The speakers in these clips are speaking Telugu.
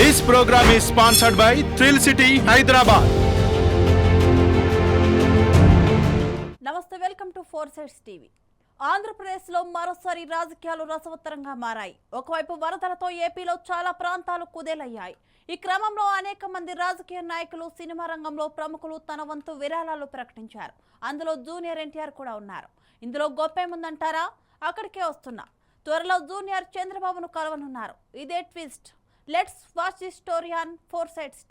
This program is sponsored by thrill city Hyderabad నమస్తే welcome to four sides TV ఆంధ్రప్రదేశ్లో మరోసారి రాజకీయాలు రసవత్తరంగా మారాయి. ఒకవైపు వరదలతో ఏపీలో చాలా ప్రాంతాలు కుదేలయ్యాయి. ఈ క్రమంలో అనేక మంది రాజకీయ నాయకులు సినిమా రంగంలో ప్రముఖులు తన వంతు విరాళాలు ప్రకటించారు. అందులో జూనియర్ ఎన్టీఆర్ కూడా ఉన్నారు. ఇందులో గొప్పేముందంటారా అక్కడికే వస్తున్నా. త్వరలో జూనియర్ చంద్రబాబును కలవనున్నారు. ఇదే twist. Let's watch the story on four sides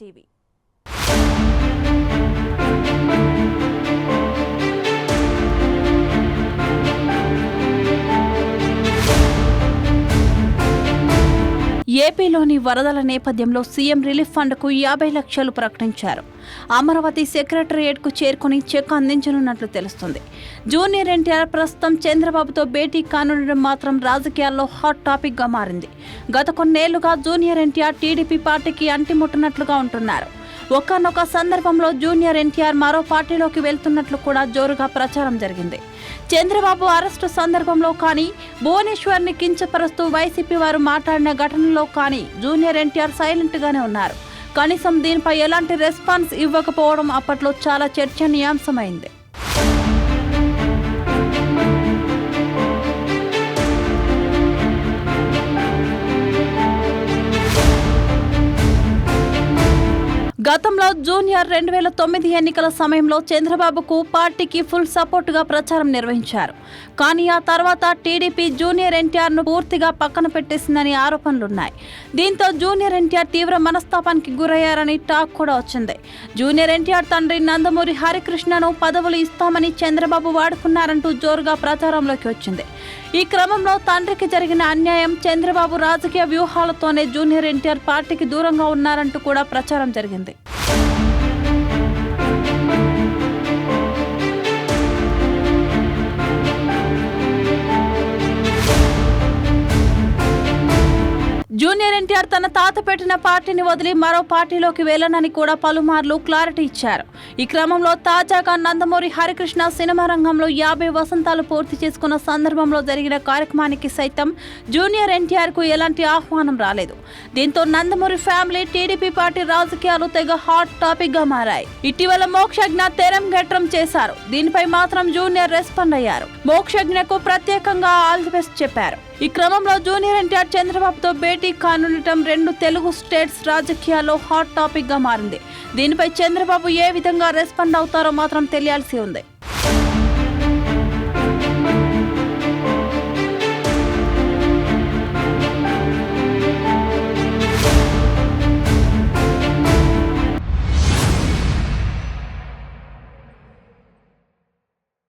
ఏపీలోని వరదల నేపథ్యంలో సీఎం రిలీఫ్ ఫండ్కు యాభై లక్షలు ప్రకటించారు. అమరావతి సెక్రటరియేట్కు చేరుకుని చెక్ అందించనున్నట్లు తెలుస్తుంది. జూనియర్ ఎన్టీఆర్ ప్రస్తుతం చంద్రబాబుతో భేటీ కానుండడం మాత్రం రాజకీయాల్లో హాట్ టాపిక్గా మారింది. గత కొన్నేళ్ళుగా జూనియర్ ఎన్టీఆర్ టీడీపీ పార్టీకి అంటిముట్టనట్లుగా ఉంటున్నారు. ఒకనొక సందర్భంలో జూనియర్ ఎన్టీఆర్ మరో పార్టీలోకి వెళ్తున్నట్లు కూడా జోరుగా ప్రచారం జరిగింది. చంద్రబాబు అరెస్టు సందర్భంలో కానీ భువనేశ్వర్ని కించపరుస్తూ వైసీపీ వారు మాట్లాడిన ఘటనలో కానీ జూనియర్ ఎన్టీఆర్ సైలెంట్గానే ఉన్నారు. కనీసం దీనిపై ఎలాంటి రెస్పాన్స్ ఇవ్వకపోవడం అప్పట్లో చాలా చర్చనీయాంశమైంది. గతంలో జూనియర్ రెండు వేల తొమ్మిది ఎన్నికల సమయంలో చంద్రబాబుకు పార్టీకి ఫుల్ సపోర్టుగా ప్రచారం నిర్వహించారు. కానీ ఆ తర్వాత టీడీపీ జూనియర్ ఎన్టీఆర్ను పూర్తిగా పక్కన పెట్టేసిందని ఆరోపణలున్నాయి. దీంతో జూనియర్ ఎన్టీఆర్ తీవ్ర మనస్తాపానికి గురయ్యారని టాక్ కూడా వచ్చింది. జూనియర్ ఎన్టీఆర్ తండ్రి నందమూరి హరికృష్ణను పదవులు ఇస్తామని చంద్రబాబు వాడుకున్నారంటూ జోరుగా ప్రచారంలోకి వచ్చింది. ఈ క్రమంలో తండ్రికి జరిగిన అన్యాయం చంద్రబాబు రాజకీయ వ్యూహాలతోనే జూనియర్ ఎన్టీఆర్ పార్టీకి దూరంగా ఉన్నారంటూ కూడా ప్రచారం జరిగింది. జూనియర్ ఎన్టీఆర్ తన తాత పెట్టిన పార్టీని వదిలి మరో పార్టీలోకి వెళ్ళనని కూడా పలుమార్లు క్లారిటీ ఇచ్చారు. ఈ క్రమంలో తాజాగా నందమూరి హరికృష్ణ సినిమా రంగంలో యాభై వసంతాలు పూర్తి చేసుకున్న సందర్భంలో జరిగిన కార్యక్రమానికి సైతం జూనియర్ ఎన్టీఆర్కు ఎలాంటి ఆహ్వానం రాలేదు. దీంతో నందమూరి ఫ్యామిలీ టీడీపీ పార్టీ రాజకీయాలు తెగ హాట్ టాపిక్గా మారాయి. ఇటీవల మోక్షజ్ఞ తెరం గెట్రం చేశారు. దీనిపై మాత్రం జూనియర్ రెస్పాండ్ అయ్యారు. మోక్షజ్ఞకు ప్రత్యేకంగా ఆల్ ది బెస్ట్ చెప్పారు. ఈ క్రమంలో జూనియర్ ఎన్టీఆర్ చంద్రబాబుతో భేటీ కానుండటం రెండు తెలుగు స్టేట్స్ రాజకీయాల్లో హాట్ టాపిక్గా మారింది. దీనిపై చంద్రబాబు ఏ విధంగా రెస్పాండ్ అవుతారో మాత్రం తెలియాల్సి ఉంది.